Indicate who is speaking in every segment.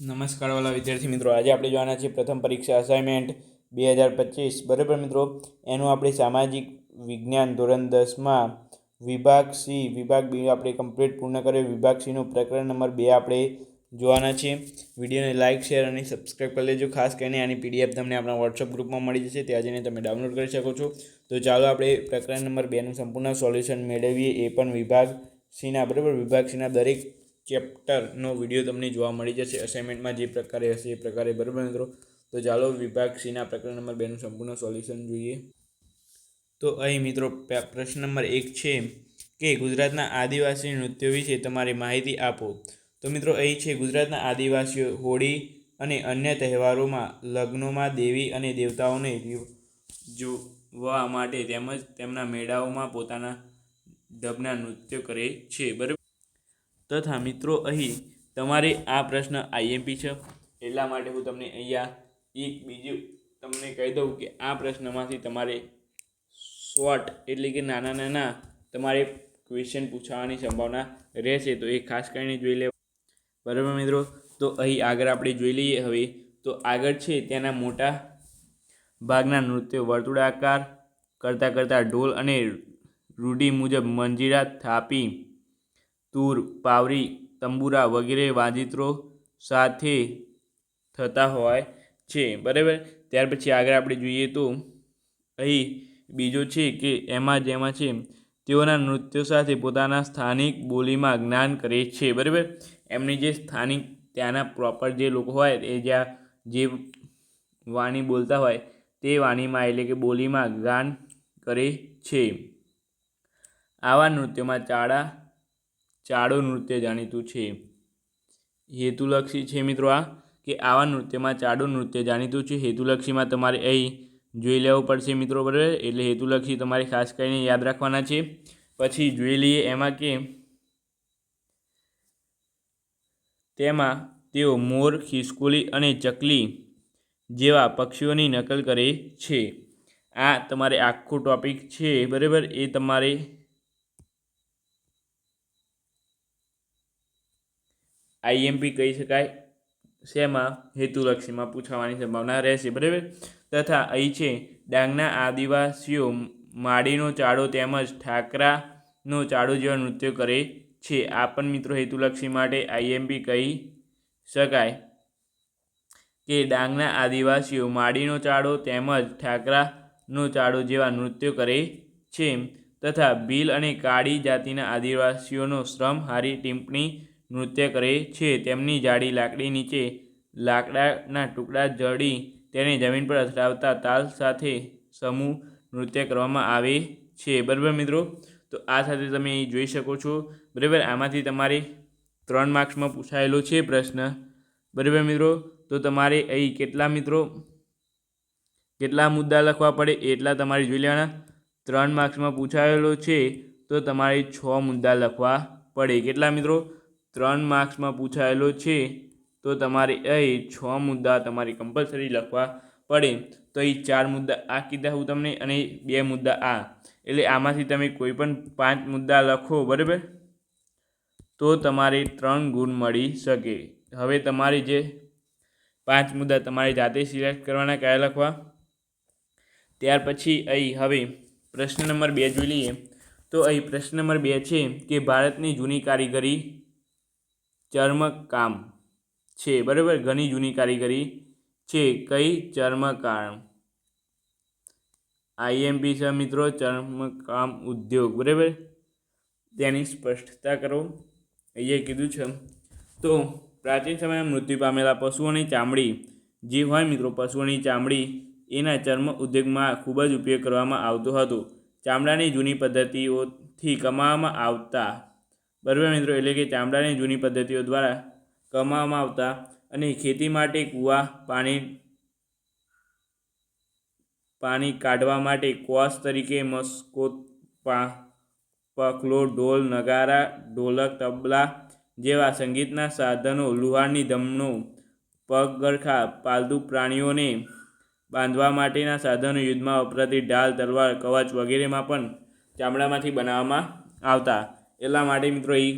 Speaker 1: નમસ્કાર વાલા વિદ્યાર્થી મિત્રો. આજે આપણે જોવાના છે પ્રથમ પરીક્ષા અસાઇનમેન્ટ બે હજાર પચીસ. બરાબર મિત્રો? એનું આપણે સામાજિક વિજ્ઞાન ધોરણ દસમાં વિભાગ સી, વિભાગ બી આપણે કમ્પ્લીટ પૂર્ણ કર્યો. વિભાગ સીનું પ્રકરણ નંબર બે આપણે જોવાના છે વિડીયોને લાઇક શેર અને સબસ્ક્રાઈબ કરી લેજો. ખાસ કરીને આની પીડીએફ તમને આપણા વોટ્સઅપ ગ્રુપમાં મળી જશે. ત્યાં જઈને તમે ડાઉનલોડ કરી શકો છો. તો ચાલો આપણે પ્રકરણ નંબર બેનું સંપૂર્ણ સોલ્યુશન મેળવીએ. એ પણ વિભાગ સીના બરાબર? વિભાગ સીના દરેક ચેપ્ટરનો વીડિયો તમને જોવા મળી જશે. અસાઇનમેન્ટમાં જે પ્રકારે હશે એ પ્રકારે બરાબર મિત્રો. તો ચાલો વિભાગ સીના પ્રકરણ નંબર બેનું સંપૂર્ણ સોલ્યુશન જોઈએ. તો અહીં મિત્રો પ્રશ્ન નંબર એક છે કે ગુજરાતના આદિવાસી નૃત્યો વિશે તમારી માહિતી આપો. તો મિત્રો અહીં છે ગુજરાતના આદિવાસીઓ હોળી અને અન્ય તહેવારોમાં લગ્નોમાં દેવી અને દેવતાઓને જોવા માટે તેમજ તેમના મેળાઓમાં પોતાના ઢબના નૃત્યો કરે છે. બરાબર? તથા મિત્રો, અહીં તમારે આ પ્રશ્ન આઈએમપી છે. એટલા માટે હું તમને અહીંયા એક બીજું તમને કહી દઉં કે આ પ્રશ્નમાંથી તમારે શોર્ટ એટલે કે નાના નાના તમારે ક્વેશ્ચન પૂછાવાની સંભાવના રહેશે. તો એ ખાસ કરીને જોઈ લે બરાબર મિત્રો? તો અહીં આગળ આપણે જોઈ લઈએ હવે. તો આગળ છે ત્યાંના મોટા ભાગના નૃત્યો. વર્તુળાકાર કરતાં કરતાં ઢોલ અને રૂઢિ મુજબ મંજીરા થાપી તૂર, પાવરી, તંબુરા વગેરે વાજિત્રો સાથે થતા હોય છે. બરાબર? ત્યાર પછી આગળ આપણે જોઈએ તો અહીં બીજો છે કે એમાં જેમાં છે, તેઓના નૃત્યો સાથે પોતાના સ્થાનિક બોલીમાં જ્ઞાન કરે છે. બરાબર? એમની જે સ્થાનિક, ત્યાંના પ્રોપર જે લોકો હોય, એ જ્યાં જે વાણી બોલતા હોય, તે વાણીમાં એટલે કે બોલીમાં ગાન કરે છે. આવા નૃત્યોમાં ચાડા ચાડો નૃત્ય જાણીતું છે. હેતુલક્ષી છે મિત્રો આ, કે આવા નૃત્યમાં ચાડો નૃત્ય જાણીતું છે. હેતુલક્ષીમાં તમારે અહીં જોઈ લેવું પડશે મિત્રો, બરાબર? એટલે હેતુલક્ષી તમારે ખાસ કરીને યાદ રાખવાના છે. પછી જોઈ લઈએ એમાં કે તેમાં તેઓ મોર, ખિસકોલી અને ચકલી જેવા પક્ષીઓની નકલ કરે છે. આ તમારે આખું ટોપિક છે, બરાબર? એ તમારે આઈએમપી કહી શકાય. શેમાં? હેતુલક્ષીમાં પૂછાવાની સંભાવના રહેશે, બરાબર? તથા અહીં છે, ડાંગના આદિવાસીઓ માડીનો ચાડો તેમજ ઠાકરાનો ચાડો જેવા નૃત્યો કરે છે. આ પણ મિત્રો હેતુલક્ષી માટે આઈએમપી કહી શકાય. કે ડાંગના આદિવાસીઓ માડીનો ચાડો તેમજ ઠાકરાનો ચાડો જેવા નૃત્યો કરે છે. તથા ભીલ અને કાળી જાતિના આદિવાસીઓનો શ્રમહારી ટીમ્પણી નૃત્ય કરે છે. તેમની જાડી લાકડી નીચે લાકડાના ટુકડા જડી તેને જમીન પર અથડાવતા તાલ સાથે સમૂહ નૃત્ય કરવામાં આવે છે. બરાબર મિત્રો? તો આ સાથે તમે અહીં જોઈ શકો છો. બરાબર? આમાંથી તમારે ત્રણ માર્ક્સમાં પૂછાયેલો છે પ્રશ્ન. બરાબર મિત્રો? તો તમારે અહીં કેટલા મિત્રો? કેટલા મુદ્દા લખવા પડે એટલા તમારે જોઈ લેવાના. ત્રણ માર્ક્સમાં પૂછાયેલો છે. તો તમારે છ મુદ્દા લખવા પડે. કેટલા મિત્રો? ત્રણ માર્ક્સમાં પૂછાયેલો છે, તો તમારે અહીં છ મુદ્દા તમારે કમ્પલસરી લખવા પડે. તો અહીં ચાર મુદ્દા આ કીધા હું તમને અને બે મુદ્દા આ. એટલે આમાંથી તમે કોઈ પણ પાંચ મુદ્દા લખો, બરાબર? તો તમારે ત્રણ ગુણ મળી શકે. હવે તમારે જે પાંચ મુદ્દા તમારે જાતે સિલેક્ટ કરવાના કયા લખવા? ત્યાર પછી અહીં હવે પ્રશ્ન નંબર બે જોઈ લઈએ. તો અહીં પ્રશ્ન નંબર બે છે કે ભારતની જૂની કારીગરી ચર્મકામ છે, બરાબર? ઘણી જૂની કારીગરી છે, કઈ ચર્મકામ? આઈએમપી છે મિત્રો, ચર્મકામ ઉદ્યોગ, બરાબર? તેની સ્પષ્ટતા કરો. અહીંયા કીધું છે. તો પ્રાચીન સમયમાં મૃત્યુ પામેલા પશુઓની ચામડી, જે હોય મિત્રો, પશુઓની ચામડી, એના ચર્મ ઉદ્યોગમાં ખૂબ જ ઉપયોગ કરવામાં આવતો હતો. ચામડાની જૂની પદ્ધતિઓથી કમાવામાં આવતા બરાબર મિત્રો એટલે કે ચામડાની જૂની પદ્ધતિઓ દ્વારા કમાવામાં આવતા અને ખેતી માટે કૂવા, પાણી પાણી કાઢવા માટે કોસ તરીકે મસ્કો, પા, પખલો, ઢોલ, નગારા, ઢોલક, તબલા જેવા સંગીતના સાધનો, લુહારની ધમનો પગગરખા પાલતુ પ્રાણીઓને બાંધવા માટેના સાધનો, યુદ્ધમાં વપરાતી ઢાલ, તલવાર, કવચ વગેરેમાં પણ ચામડામાંથી બનાવવામાં આવતા. એટલા માટે મિત્રો એ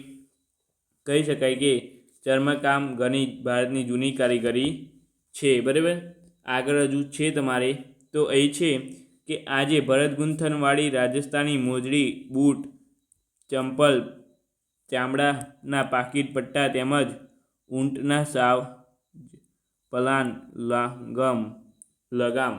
Speaker 1: કહી શકાય કે ચર્મકામ ઘણી ભારતની જૂની કારીગરી છે, બરાબર? આગળ હજુ છે તમારે. તો એ છે કે આજે ભરત ગૂંથણવાળી રાજસ્થાની મોજડી બૂટ, ચંપલ, ચામડાના પાકીટ પટ્ટા તેમજ ઊંટના સાવ, પલાન, લાગમ, લગામ,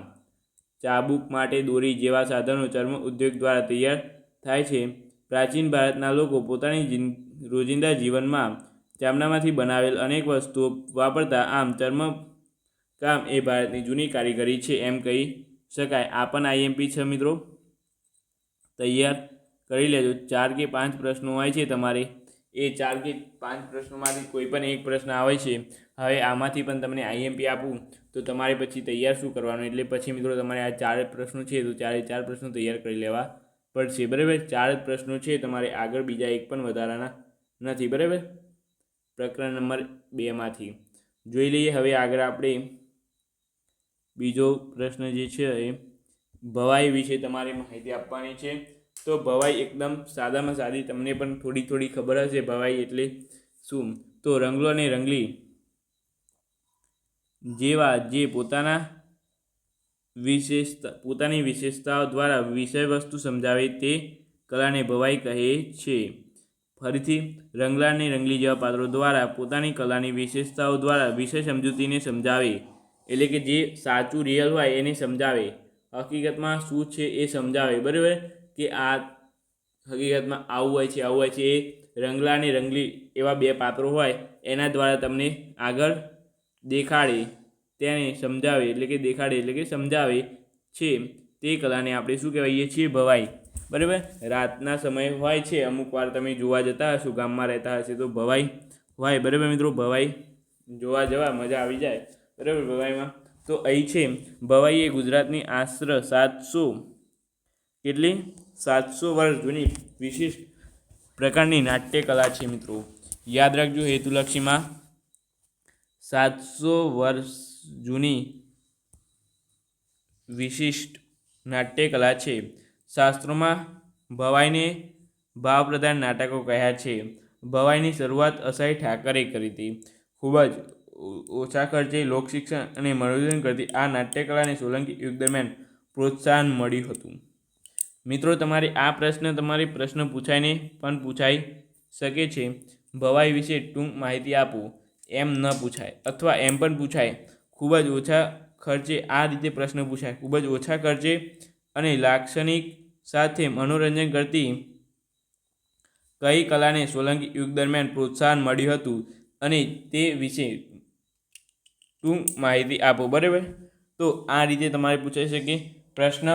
Speaker 1: ચાબુક માટે દોરી જેવા સાધનો ચર્મ ઉદ્યોગ દ્વારા તૈયાર થાય છે. પ્રાચીન ભારતના લોકો પોતાની રોજિંદા જીવનમાં ચામડામાંથી બનાવેલ અનેક વસ્તુઓ વાપરતા આમ ચર્મ કામ એ ભારતની જૂની કારીગરી છે એમ કહી શકાય. આ પણ આઈએમપી છે મિત્રો. તૈયાર કરી લેજો. ચાર કે પાંચ પ્રશ્નો હોય છે તમારે. એ ચાર કે પાંચ પ્રશ્નોમાંથી કોઈ પણ એક પ્રશ્ન આવે છે. હવે આમાંથી પણ તમને આઈએમપી આપું. તો તમારે પછી તૈયાર શું કરવાનું? એટલે પછી મિત્રો તમારે આ ચાર પ્રશ્નો છે તો ચારે ચાર પ્રશ્નો તૈયાર કરી લેવા પડશે બરાબર? ચાર જ પ્રશ્નો છે, તમારે આગળ બીજા એક પણ વધારાના નથી, બરાબર? પ્રકરણ નંબર બેમાંથી. જોઈ લઈએ, હવે આગળ આપણે બીજો પ્રશ્ન જે છે એ, ભવાઈ વિશે તમારે માહિતી આપવાની છે. તો ભવાઈ એકદમ સાદામાં સાદી, તમને પણ થોડી થોડી ખબર હશે, ભવાઈ એટલે શું? તો રંગલો અને રંગલી જેવા જે પોતાના વિશેષતા, પોતાની વિશેષતાઓ દ્વારા વિષય વસ્તુ સમજાવે તે કલાને ભવાઈ કહે છે. ફરીથી રંગલા રંગલી જેવા પાત્રો દ્વારા પોતાની કલાની વિશેષતાઓ દ્વારા વિષય સમજૂતીને સમજાવે, એટલે કે જે સાચું રિયલ હોય એને સમજાવે. હકીકતમાં શું છે એ સમજાવે, બરાબર? કે આ હકીકતમાં આવું હોય છે, આવું હોય છે, એ રંગલા અને રંગલી એવા બે પાત્રો હોય, એના દ્વારા તમને આગળ દેખાડે. તેને સમજાવે એટલે કે દેખાડે એટલે કે સમજાવે છે તે કલાને આપણે શું કહેવાઈએ છીએ? ભવાઈ. બરાબર? રાતના સમય હોય છે, અમુક વાર તમે જોવા જતા હશો, ગામમાં રહેતા હશે તો ભવાઈ હોય. બરાબર મિત્રો? ભવાઈ જોવા જવા મજા આવી જાય. બરાબર ભવાઈમાં? તો અહીં છે ભવાઈ એ ગુજરાતની આશરે સાતસો કેટલી? સાતસો વર્ષ જૂની વિશિષ્ટ પ્રકારની નાટ્ય કલા છે મિત્રો. યાદ રાખજો હેતુલક્ષીમાં. સાતસો વર્ષ જૂની વિશિષ્ટ નાટ્યકલા છે. શાસ્ત્રોમાં ભવાઈને ભાવપ્રધાન નાટકો કહ્યા છે. ભવાઈની શરૂઆત અસાઈ ઠાકરે કરી હતી. ખૂબ જ ઓછા ખર્ચે લોકશિક્ષણ અને મનોરંજન કરતી આ નાટ્યકલાને સોલંકી યુગ દરમિયાન પ્રોત્સાહન મળ્યું હતું. મિત્રો, તમારે આ પ્રશ્ન તમારે પ્રશ્ન પૂછાઈને પણ પૂછાઈ શકે છે. ભવાઈ વિશે ટૂંક માહિતી આપો. એમ ન પૂછાય અથવા એમ પણ પૂછાય. ખૂબ જ ઓછા ખર્ચે આ રીતે પ્રશ્ન પૂછાય. ખૂબ જ ઓછા ખર્ચે અને લાક્ષણિક સાથે મનોરંજન કરતી કઈ કલાને સોલંકી યુગ દરમિયાન પ્રોત્સાહન મળ્યું હતું અને તે વિશે ટૂંક માહિતી આપો, બરાબર? તો આ રીતે તમારે પૂછાઈ શકે પ્રશ્ન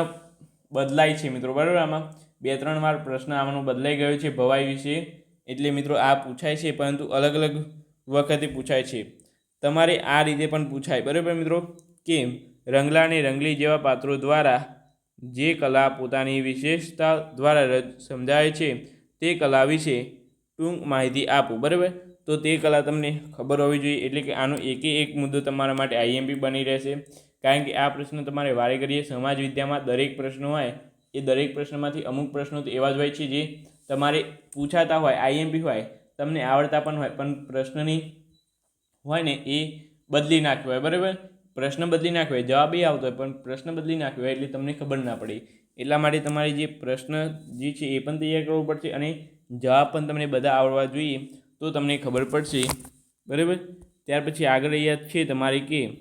Speaker 1: બદલાય છે મિત્રો, બરાબર? આમાં બે ત્રણ વાર પ્રશ્ન આમાંનો બદલાઈ ગયો છે ભવાઈ વિશે. એટલે મિત્રો આ પૂછાય છે, પરંતુ અલગ અલગ વખતે પૂછાય છે. તમારે આ રીતે પણ પૂછાય. બરાબર મિત્રો? કે રંગલા અને રંગલી જેવા પાત્રો દ્વારા જે કલા પોતાની વિશેષતા દ્વારા સમજાય છે, તે કલા વિશે ટૂંક માહિતી આપો. બરાબર? તો તે કલા તમને ખબર હોવી જોઈએ. એટલે કે આનો એકે એક મુદ્દો તમારા માટે આઈએમપી બની રહેશે. કારણ કે આ પ્રશ્ન તમારે વારે કરીએ સમાજ વિદ્યામાં દરેક પ્રશ્નો હોય, એ દરેક પ્રશ્નમાંથી અમુક પ્રશ્નો તો એવા જ હોય છે જે તમારે પૂછાતા હોય, આઈએમપી હોય, તમને આવડતા પણ હોય, પણ પ્રશ્નની હોય ને એ બદલી નાખ્યો હોય, બરાબર? પ્રશ્ન બદલી નાખ્યો હોય, જવાબ એ આવતો હોય, પણ પ્રશ્ન બદલી નાખ્યો હોય એટલે તમને ખબર ના પડે. એટલા માટે તમારે જે પ્રશ્ન જે છે એ પણ તૈયાર કરવો પડશે અને જવાબ પણ તમને બધા આવડવા જોઈએ તો તમને ખબર પડશે. બરાબર? ત્યાર પછી આગળ યાદ છે તમારે કે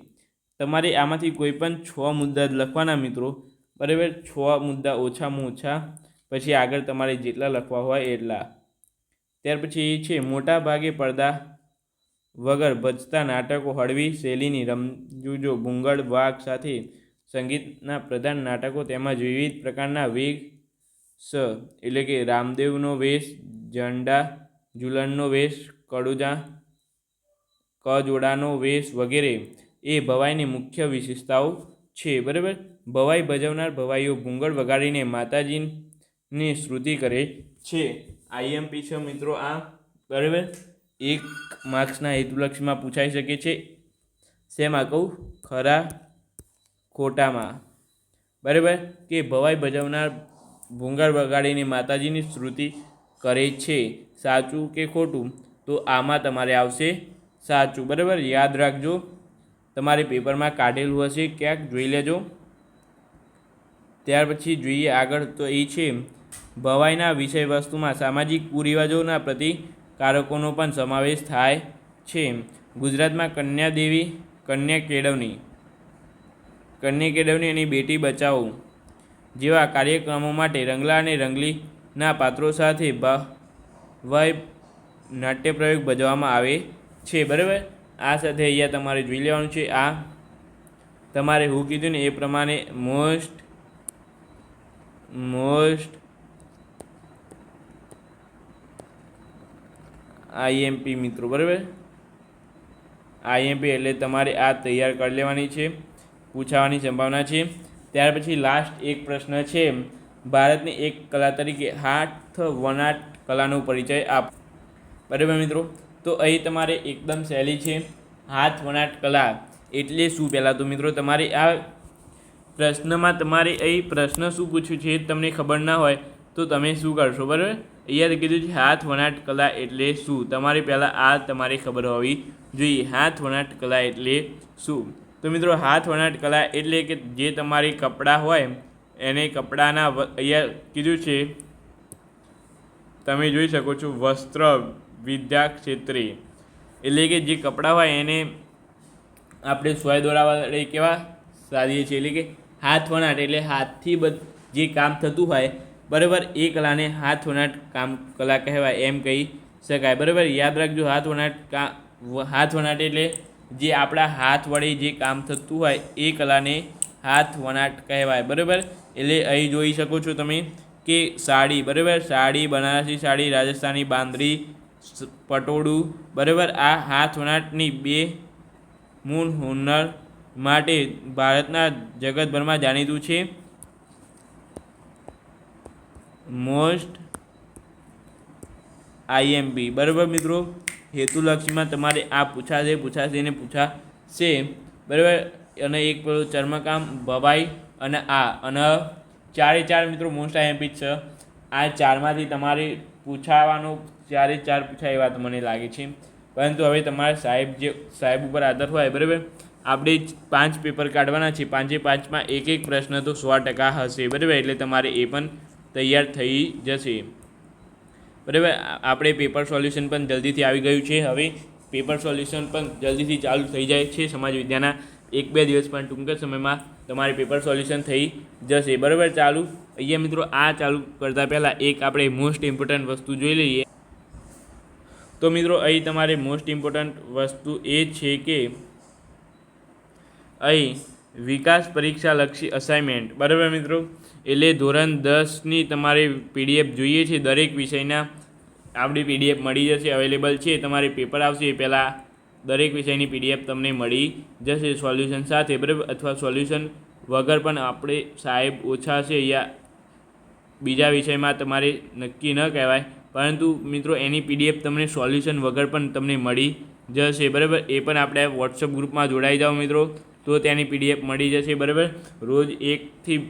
Speaker 1: તમારે આમાંથી કોઈ પણ છ મુદ્દા લખવાના મિત્રો. બરાબર? છ મુદ્દા ઓછામાં ઓછા. પછી આગળ તમારે જેટલા લખવા હોય એટલા. ત્યાર પછી એ છે મોટા ભાગે પડદા વગર ભજતા નાટકો હળવી શૈલીની રમજૂજો ભૂંગળ વાઘ સાથે સંગીતના પ્રધાન નાટકો તેમજ વિવિધ પ્રકારના વેગ સ એટલે કે રામદેવનો વેશ, ઝંડા ઝુલનનો વેશ, કડુજા કજોડાનો વેશ વગેરે એ ભવાઈની મુખ્ય વિશેષતાઓ છે, બરાબર? ભવાઈ ભજવનાર ભવાઈઓ ભૂંગળ વગાડીને માતાજીની શ્રુતિ કરે છે. આઈએમપી છે મિત્રો આ, બરાબર? એક માર્ક્સના હેતુલક્ષમાં પૂછાઈ શકે છે. શેમાં કહું? ખરા ખોટામાં. બરાબર? કે ભવાઈ ભજવનાર ભૂંગળ વગાડીને માતાજીની સ્તુતિ કરે છે. સાચું કે ખોટું? તો આમાં તમારે આવશે સાચું. બરાબર? યાદ રાખજો. તમારે પેપરમાં કાઢેલું હશે. ક્યાંક જોઈ લેજો. ત્યાર પછી જોઈએ આગળ તો એ છે. ભવાઈના વિષય વસ્તુમાં સામાજિક કુરિવાજોના પ્રતિકારકોનો પણ સમાવેશ થાય છે. ગુજરાતમાં કન્યા દેવી કન્યા કેળવણી કન્યા કેળવણી અને બેટી બચાવો જેવા કાર્યક્રમો માટે રંગલા અને રંગલીના પાત્રો સાથે ભય નાટ્ય પ્રયોગ ભજવવામાં આવે છે. બરાબર? આ સાથે અહીંયા તમારે જોઈ લેવાનું છે. આ તમારે હું કીધું ને એ પ્રમાણે મોસ્ટ મોસ્ટ આઈએમપી મિત્રો, બરાબર? આઈએમપી એટલે તમારે આ તૈયાર કરી લેવાની છે, પૂછાવાની સંભાવના છે. ત્યાર પછી લાસ્ટ એક પ્રશ્ન છે, ભારતની એક કલા તરીકે હાથ વનાટ કલાનો પરિચય આપ, બરાબર મિત્રો? તો અહીં તમારે એકદમ સહેલી છે, હાથ વણાટ કલા એટલે શું પહેલાં તો મિત્રો તમારે આ પ્રશ્નમાં તમારે અહીં પ્રશ્ન શું પૂછ્યું છે તમને ખબર ના હોય તો તમે શું કરશો, બરાબર? અહીંયા કીધું છે, હાથ વણાટ કલા એટલે શું? તમારે પહેલાં આ તમારે ખબર હોવી જોઈએ. હાથ વણાટ કલા એટલે શું? તો મિત્રો, હાથ વણાટ કલા એટલે કે જે તમારી કપડાં હોય, એને કપડાના અહીંયા કીધું છે, તમે જોઈ શકો છો, વસ્ત્ર વિદ્યા ક્ષેત્રે એટલે કે જે કપડાં હોય, એને આપણે સોય દોરા વડે કેવા? સાધીએ છીએ. એટલે કે હાથ વણાટ એટલે હાથથી બધ, જે કામ થતું હોય બરાબર, એ કલાને હાથ વણાટ કામ કલા કહેવાય એમ કહી શકાય. બરાબર, યાદ રાખજો, હાથ વણાટ કા હાથ વણાટ એટલે જે આપણા હાથ વડે જે કામ થતું હોય એ કલાને હાથ વણાટ કહેવાય. બરાબર, એટલે અહીં જોઈ શકો છો તમે કે સાડી, બરાબર, સાડી, બનારસી સાડી, રાજસ્થાની બાંદરી પટોળું, બરાબર, આ હાથ વણાટની બે મૂળ હુનર માટે ભારતના જગતભરમાં જાણીતું છે. Most IMP. બરાબર મિત્રો? હેતુલક્ષીમાં તમારે આ પૂછાશે પૂછાશે ને પૂછાશે. બરાબર? અને એક પેલું ચર્મકામ, ભવાઈ અને આ. અને ચારે ચાર મિત્રો મોસ્ટ આઈએમપી છે. આ ચારમાંથી તમારે પૂછાવાનું ચારે ચાર પૂછાય વાત મને લાગે છે. પરંતુ હવે તમારે સાહેબ જે, સાહેબ ઉપર આધાર હોય, બરાબર? આપણે પાંચ પેપર કાઢવાના છે. પાંચે પાંચમાં એક એક પ્રશ્ન તો સો ટકા હશે. બરાબર? એટલે તમારે એ પણ તૈયાર થઈ જશે. બરાબર, આપણે પેપર સોલ્યુશન પણ જલ્દીથી આવી ગયું છે. હવે પેપર સોલ્યુશન પણ જલ્દીથી ચાલુ થઈ જાય છે. સમાજ વિદ્યાના એક બે દિવસ પણ ટૂંક જ સમયમાં તમારે પેપર સોલ્યુશન થઈ જશે. બરાબર, ચાલુ. અહીંયા મિત્રો, આ ચાલુ કરતાં પહેલાં એક આપણે મોસ્ટ ઇમ્પોર્ટન્ટ વસ્તુ જોઈ લઈએ. તો મિત્રો, અહીં તમારે મોસ્ટ ઇમ્પોર્ટન્ટ વસ્તુ એ છે કે, અહીં વિકાસ પરીક્ષા લક્ષી અસાઇનમેન્ટ બરાબર મિત્રો? એટલે ધોરણ દસની તમારે પીડીએફ જોઈએ છે. દરેક વિષયના આપણી પીડીએફ મળી જશે અવેલેબલ છે. તમારે પેપર આવશે એ પહેલાં દરેક વિષયની પીડીએફ તમને મળી જશે સોલ્યુશન સાથે, બરાબર? અથવા સોલ્યુશન વગર પણ આપણે સાહેબ ઓછા છે યા બીજા વિષયમાં તમારે નક્કી ન કહેવાય. પરંતુ મિત્રો, એની પીડીએફ તમને સોલ્યુશન વગર પણ તમને મળી જશે, બરાબર? એ પણ આપણે વોટ્સઅપ ગ્રુપમાં જોડાઈ જાઓ મિત્રો. તો તેની પીડીએફ મળી જશે, બરાબર? રોજ એકથી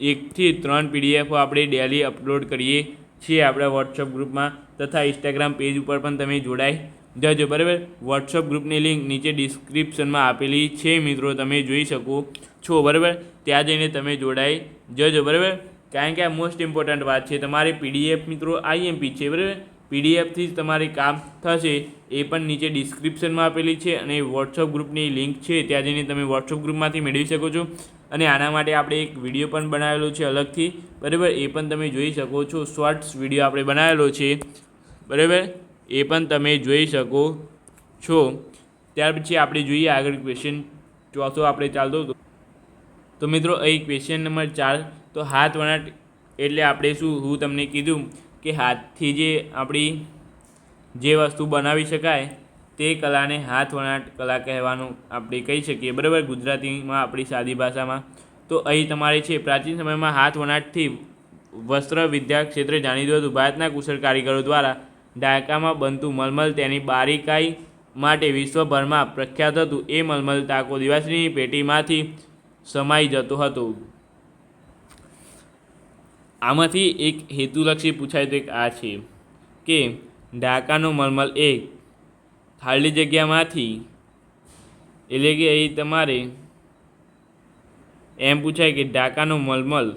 Speaker 1: એકથી ત્રણ પીડીએફો આપણે ડેલી અપલોડ કરીએ છીએ આપણા વોટ્સઅપ ગ્રુપમાં તથા ઇન્સ્ટાગ્રામ પેજ ઉપર પણ તમે જોડાઈ જજો, બરાબર? વોટ્સઅપ ગ્રુપની લિંક નીચે ડિસ્ક્રિપ્શનમાં આપેલી છે, મિત્રો, તમે જોઈ શકો છો, બરાબર? ત્યાં જઈને તમે જોડાઈ જજો, બરાબર? કારણ કે આ મોસ્ટ ઇમ્પોર્ટન્ટ વાત છે, તમારી પીડીએફ મિત્રો આઈએમપી છે, બરાબર? પીડીએફથી જ તમારે કામ થશે, એ પણ નીચે ડિસ્ક્રિપ્શનમાં આપેલી છે અને વોટ્સઅપ ગ્રુપની લિંક છે, ત્યાં જઈને તમે વોટ્સઅપ ગ્રુપમાંથી મેળવી શકો છો. અને આના માટે આપણે એક વીડિયો પણ બનાવેલો છે અલગથી, બરાબર? એ પણ તમે જોઈ શકો છો. શોર્ટ્સ વીડિયો આપણે બનાવેલો છે, બરાબર? એ પણ તમે જોઈ શકો છો. ત્યાર પછી આપણે જોઈએ આગળ ક્વેશ્ચન ચોથો આપણે ચાલતો હતો. તો મિત્રો, અહીં ક્વેશ્ચન નંબર ચાર. તો હાથ વણાટ એટલે આપણે શું, હું તમને કીધું. કે હાથથી જે આપણી જે વસ્તુ બનાવી શકાય, તે કલાને હાથ વણાટ કલા કહેવાનું આપણે કહી શકીએ. બરાબર? ગુજરાતીમાં આપણી સાદી ભાષામાં. તો અહીં તમારે છે, પ્રાચીન સમયમાં હાથ વણાટથી વસ્ત્ર વિદ્યા ક્ષેત્રે જાણીતું હતું. ભારતના કુશળ કારીગરો દ્વારા ડાકામાં બનતું મલમલ તેની બારીકાઈ માટે વિશ્વભરમાં પ્રખ્યાત હતું. એ મલમલ તાકો દિવાસની પેટીમાંથી સમાઈ જતો હતો. આમાંથી એક હેતુલક્ષી પૂછાય તો એક આ છે કે ઢાકાનો મલમલ એ ખાલી જગ્યામાંથી એટલે કે અહીં તમારે એમ પૂછાય કે ઢાકાનો મલમલ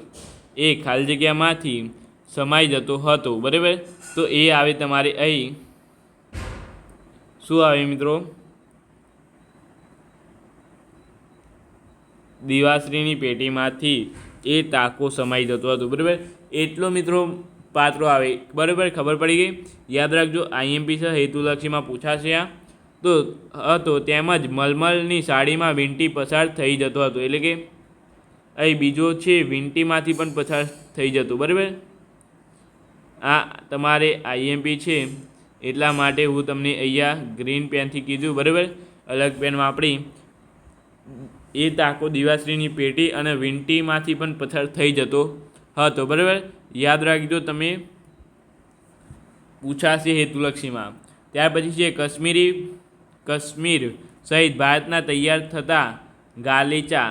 Speaker 1: એ ખાલી જગ્યામાંથી સમાઈ જતો હતો, બરાબર? તો એ આવે તમારે અહીં. શું આવે મિત્રો? દિવાશ્રીની પેટીમાંથી એ ટાંકો સમાઈ જતો હતો. બરાબર? એટલો મિત્રો પાત્રો આવે. બરાબર? ખબર પડી ગઈ? યાદ રાખજો આઈએમપી સર હેતુલક્ષીમાં પૂછાશે આ. તો, હતો. તેમજ મલમલની સાડીમાં વીંટી પસાર થઈ જતો હતો. એટલે કે, અહીં બીજો છે, વીંટીમાંથી પણ પસાર થઈ જતો. બરાબર? આ તમારે આઈએમપી છે. એટલા માટે હું તમને અહીંયા ગ્રીન પેનથી કીધું. બરાબર? અલગ પેન વાપરી એ ટાંકો દિવાશ્રીની પેટી અને વીંટીમાંથી પણ પસાર થઈ જતો હતો, બરાબર? યાદ રાખજો તમે પૂછાશે હેતુલક્ષીમાં ત્યાર પછી છે કાશ્મીરી, કાશ્મીર સહિત ભારતના તૈયાર થતા ગાલીચા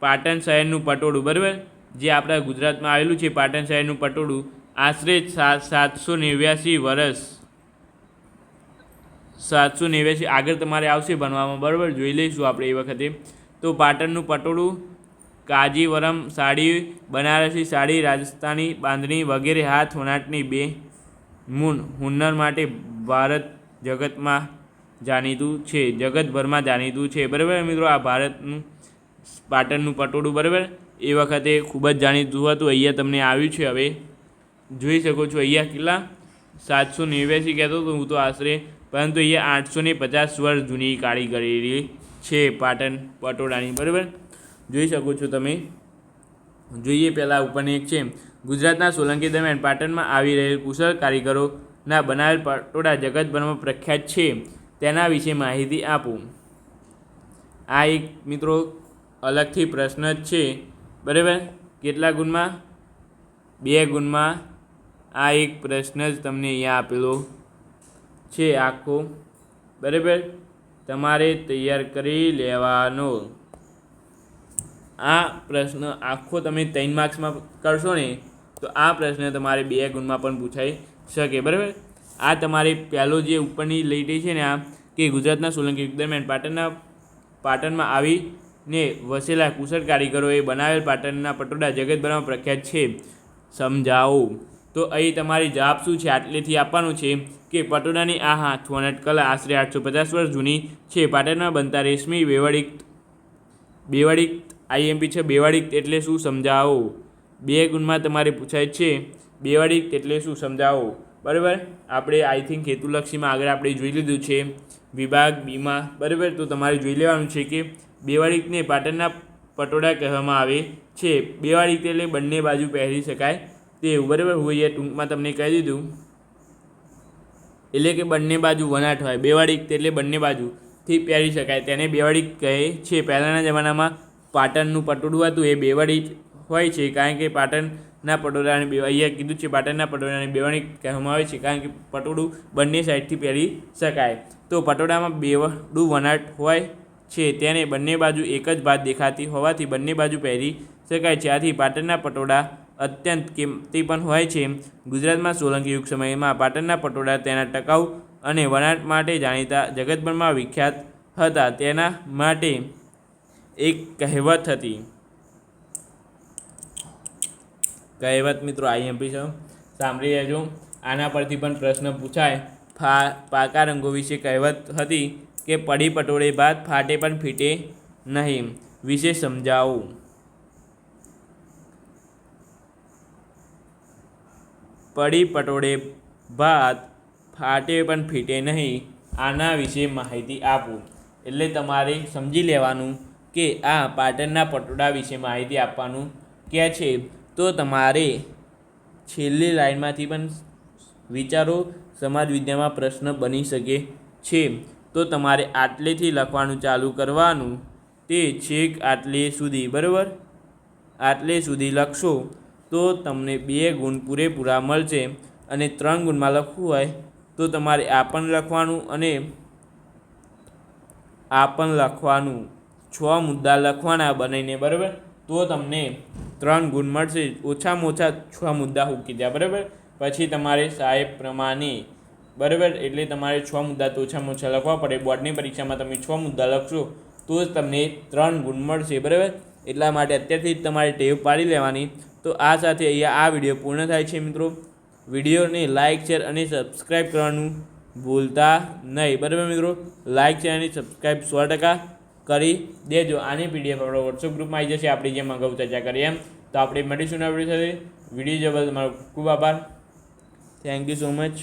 Speaker 1: પાટણ શહેરનું પટોળું, બરાબર? જે આપણા ગુજરાતમાં આવેલું છે પાટણ શહેરનું પટોળું. આશરે સાત સાતસો નેવ્યાસી વર્ષ સાતસો નેવ્યાસી આગળ તમારે આવશે ભણવામાં, બરાબર? જોઈ લઈશું આપણે એ વખતે. તો પાટણનું પટોળું, કાજીવરમ સાડી બનારસી સાડી, રાજસ્થાની બાંધણી વગેરે હાથ હોનાટની બે મૂન હુન્નર માટે ભારત જગતમાં જાણીતું છે, જગતભરમાં જાણીતું છે. બરાબર મિત્રો? આ ભારતનું, પાટણનું પટોળું, બરાબર? એ વખતે ખૂબ જ જાણીતું હતું. અહીંયા તમને આવ્યું છે હવે. જોઈ શકો છો, અહીંયા કેટલા સાતસો નેવ્યાસી કહેતો હતો હું તો આશરે પરંતુ એ આઠસો ને પચાસ વર્ષ જૂની કારીગરી છે પાટણ પટોળાની, બરાબર? જોઈ શકો છો તમે. જોઈએ પહેલાં ઉપરની એક છે. ગુજરાતના સોલંકી દરમિયાન પાટણમાં આવી રહેલ કુશળ કારીગરોના બનાવેલ પટોળા જગતભરમાં પ્રખ્યાત છે. તેના વિશે માહિતી આપો. આ એક, મિત્રો, અલગથી પ્રશ્ન જ છે. બરાબર? કેટલા ગુણમાં? બે ગુણમાં? આ એક પ્રશ્ન જ તમને અહીંયા આપેલો છે આખો. બરાબર? તમારે તૈયાર કરી લેવાનો. આ પ્રશ્ન આખો તમે ત્રણ માર્ક્સમાં કરશો ને, તો આ પ્રશ્ન તમારે બે ગુણમાં પણ પૂછાઈ શકે, બરાબર? આ તમારે પહેલો જે ઉપરની લીટી છે ને આ, કે ગુજરાતના સોલંકી દરમિયાન પાટણના, પાટણમાં આવીને વસેલા કુશળ કારીગરોએ બનાવેલ પાટણના પટોળા જગતભરમાં પ્રખ્યાત છે. સમજાવો. તો અહીં તમારી જવાબ શું છે? આટલેથી આપવાનું છે. કે પટોળાની આ હાથ વનટ કલા આશરે આઠસો પચાસ વર્ષ જૂની છે. પાટણમાં બનતા રેશમી બેવડિક બેવડિક આઈએમપી છે. બેવાડિક એટલે શું સમજાવો? બે ગુણમાં તમારે પૂછાય છે. બેવાડિક એટલે શું સમજાવો? બરાબર? આપણે આઈ થિંક હેતુલક્ષીમાં આગળ આપણે જોઈ લીધું છે. વિભાગ બીમા, બરાબર? તો તમારે જોઈ લેવાનું છે કે બેવાડિકને પાટણના પટોળા કહેવામાં આવે છે. બેવાડિક એટલે બંને બાજુ પહેરી શકાય તે બરાબર? હું અહીંયા ટૂંકમાં તમને કહી દીધું. એટલે કે બંને બાજુ વનાટ હોય. બેવાડિક એટલે બંને બાજુથી પહેરી શકાય. તેને બેવાડીક કહે છે. પહેલાંના જમાનામાં પાટણનું પટોળું હતું. એ બેવાડી હોય છે. કારણ કે પાટણના પટોળાને બે, અહીંયા કીધું છે પાટણના પટોળાને બેવાડી કહેવામાં આવે છે. કારણ કે પટોળું બંને સાઈડથી પહેરી શકાય. તો પટોળામાં બેવડું વનાટ હોય છે. તેને બંને બાજુ એક જ ભાત દેખાતી હોવાથી બંને બાજુ પહેરી શકાય છે. આથી પાટણના પટોળા અત્યંત કિંમતી પણ હોય છે. ગુજરાતમાં સોલંકી યુગ સમયમાં પાટણના પટોળા તેના ટકાઉ અને વણાટ માટે જાણીતા જગતભરમાં વિખ્યાત હતા. તેના માટે એક કહેવત હતી. કહેવત મિત્રો આઈએમપી છે. સાંભળી લેજો આના પરથી પણ પ્રશ્ન પૂછાય. ફા, પાકા રંગો વિશે કહેવત હતી કે પડી પટોળે ભાત ફાટે પણ ફીટે નહીં. વિશે સમજાવો. પડી પટોળે ભાત ફાટે પણ ફીટે નહીં. આના વિશે માહિતી આપો. એટલે તમારે સમજી લેવાનું કે આ પાટણના પટોળા વિશે માહિતી આપવાનું કે છે. તો તમારે છેલ્લી લાઈનમાંથી પણ વિચારો. સમાજ વિદ્યામાં પ્રશ્ન બની શકે છે. તો તમારે આટલેથી લખવાનું ચાલુ કરવાનું. તે છેક આટલે સુધી, બરાબર? આટલે સુધી લખશો. તો તમને બે ગુણ પૂરેપૂરા મળશે અને ત્રણ ગુણમાં લખવું હોય તો તમારે આ પણ લખવાનું અને આ પણ લખવાનું. છ મુદ્દા લખવાના બનાવીને બરાબર? તો તમને ત્રણ ગુણ મળશે. ઓછામાં ઓછા છ મુદ્દા મૂકી દે બરાબર? પછી તમારે સાહેબ પ્રમાણે, બરાબર? એટલે તમારે છ મુદ્દા તો ઓછામાં ઓછા લખવા પડે. બોર્ડની પરીક્ષામાં તમે છ મુદ્દા લખશો, તો જ તમને ત્રણ ગુણ મળશે, બરાબર? એટલા માટે અત્યારથી જ તમારે ટેવ પાડી લેવાની. તો આ સાથે અહીંયા આ વીડિયો પૂર્ણ થાય છે મિત્રો. વિડીયોને લાઇક શેર અને સબસ્ક્રાઈબ કરવાનું ભૂલતા નહીં. બરાબર મિત્રો? લાઇક શેર અને સબસ્ક્રાઈબ સો ટકા કરી દેજો. આની પીડીએફ આપણો વોટ્સઅપ ગ્રુપમાં આવી જશે. આપણે જેમ અગાઉ ચર્ચા કરીએ એમ. તો આપણે મળીશું ના વીડિયો સાથે. વીડિયો જોવા તમારો ખૂબ આભાર. Thank you so much